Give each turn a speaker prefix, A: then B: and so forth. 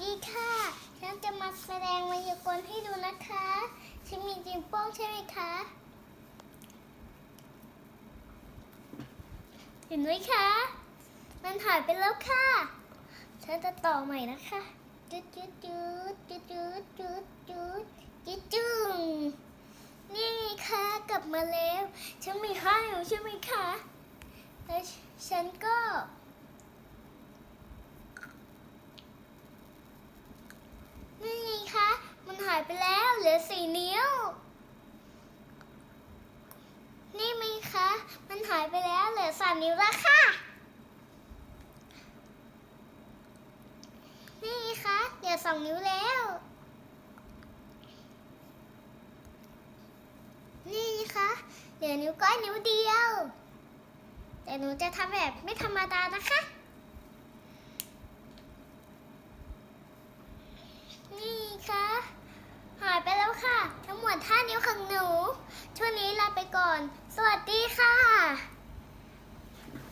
A: ดีค่ะ ฉันจะมาแสดงมายากลให้ดูนะคะ ฉันมีจิมโป้งใช่ไหมคะเห็นไหมคะ มันหายไปแล้วค่ะ ฉันจะต่อใหม่นะคะจุดจุดจุดจุดจุดจุดจุดจุดจุงนี่ไงคะกลับมาแล้ว ฉันมีห้าอยู่ใช่ไหมคะ แล้วฉันก็ นี่ไงคะ มันหายไปแล้วเหลือสี่นิ้ว นี่ไหมคะ มันหายไปแล้วเหลือสามนิ้วแล้วค่ะ นี่คะเหลือสองนิ้วแล้ว นี่คะเหลือนิ้วก้อยนิ้วเดียว แต่หนูจะทำแบบไม่ธรรมดานะคะ นี่ค่ะ หายไปแล้วค่ะ ทั้งหมด5นิ้วของหนู ช่วงนี้ลาไป ก่อน สวัสดีค่ะ